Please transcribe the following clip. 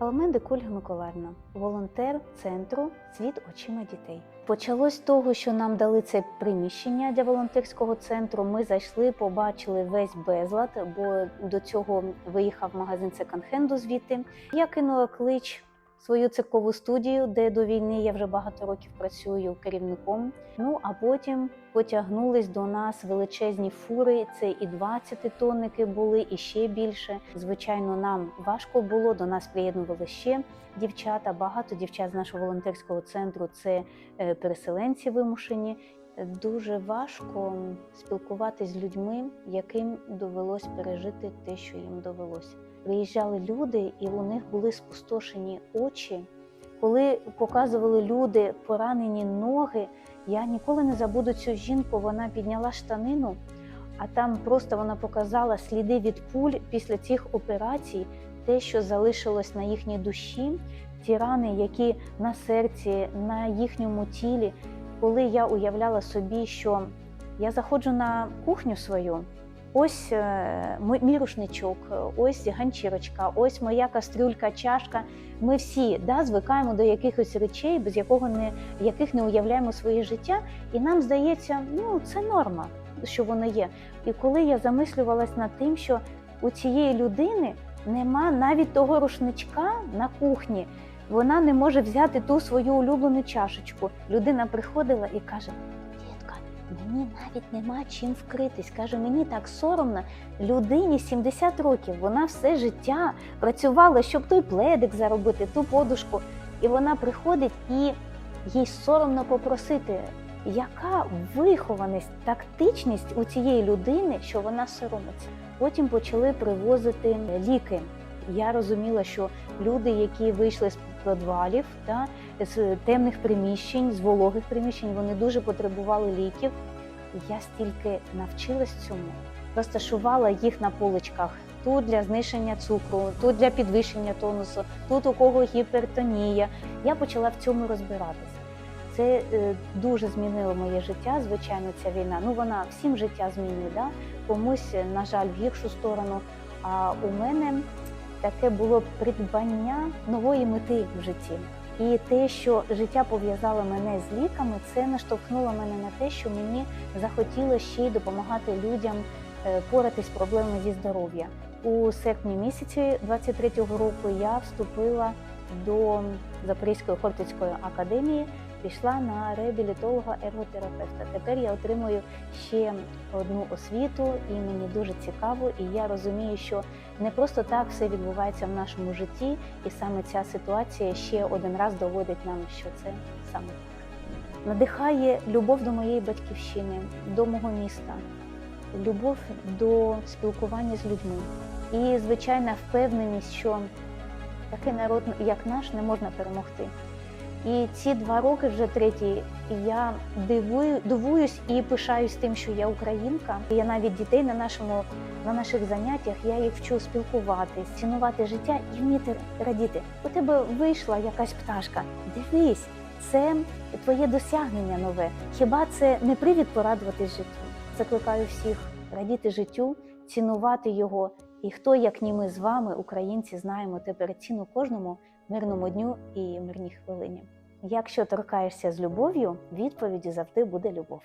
Паламенди Ольга Миколаївна, волонтер центру Світ очима дітей. Почалось з того, що нам дали це приміщення для волонтерського центру. Ми зайшли, побачили весь безлад, бо до цього виїхав магазин секонд-хенду звідти. Я кинула клич свою циркову студію, де до війни я вже багато років працюю керівником. Ну а потім потягнулись до нас величезні фури. Це і 20 тонники були, і ще більше. Звичайно, нам важко було. До нас приєднували ще дівчата. Багато дівчат з нашого волонтерського центру це е, переселенці вимушені. Дуже важко спілкуватись з людьми, яким довелось пережити те, що їм довелося. Приїжджали люди, і у них були спустошені очі. Коли показували люди поранені ноги, я ніколи не забуду цю жінку. Вона підняла штанину, а там просто вона показала сліди від пуль після цих операцій, те, що залишилось на їхній душі, ті рани, які на серці, на їхньому тілі. Коли я уявляла собі, що я заходжу на кухню свою. Ось е, мій- рушничок, ось ганчірочка, ось моя кастрюлька, чашка. Ми всі да, звикаємо до якихось речей, без якого не яких не уявляємо своє життя, і нам здається, ну це норма, що воно є. І коли я замислювалась над тим, що у цієї людини нема навіть того рушничка на кухні, вона не може взяти ту свою улюблену чашечку. Людина приходила і каже: мені навіть нема чим вкритись. Каже, мені так соромно. Людині 70 років. Вона все життя працювала, щоб той пледик заробити, ту подушку. І вона приходить і їй соромно попросити, яка вихованість, тактичність у цієї людини, що вона соромиться. Потім почали привозити ліки. Я розуміла, що люди, які вийшли з підвалів, та, з темних приміщень, з вологих приміщень, вони дуже потребували ліків. Я стільки навчилась цьому, розташувала їх на поличках. Тут для зниження цукру, тут для підвищення тонусу, тут у кого гіпертонія. Я почала в цьому розбиратися. Це е, дуже змінило моє життя. Звичайно, ця війна. Ну вона всім життя змінює. Да? Комусь, на жаль, в гіршу сторону. А у мене таке було придбання нової мети в житті. І те, що життя пов'язало мене з ліками, це наштовхнуло мене на те, що мені захотілося ще й допомагати людям е, поратись з проблемами зі здоров'я. У серпні місяці 23-го року я вступила до Запорізької Хортицької академії, пішла на реабілітолога ерготерапевта. Тепер я отримую ще одну освіту, і мені дуже цікаво. І я розумію, що не просто так все відбувається в нашому житті, і саме ця ситуація ще один раз доводить нам, що це саме так. Надихає любов до моєї батьківщини, до мого міста, любов до спілкування з людьми і звичайна впевненість, що такий народ, як наш, не можна перемогти. І ці два роки, вже треті, я дивую, дивуюсь і пишаюсь тим, що я українка. Я навіть дітей на нашому на наших заняттях я їх вчу спілкуватись, цінувати життя і вміти радіти. У тебе вийшла якась пташка. Дивись, це твоє досягнення нове. Хіба це не привід порадуватись життю? Закликаю всіх радіти життю, цінувати його. І хто, як ні ми з вами, українці, знаємо тепер ціну кожному мирному дню і мирній хвилині. Якщо торкаєшся з любов'ю, відповіді завжди буде любов.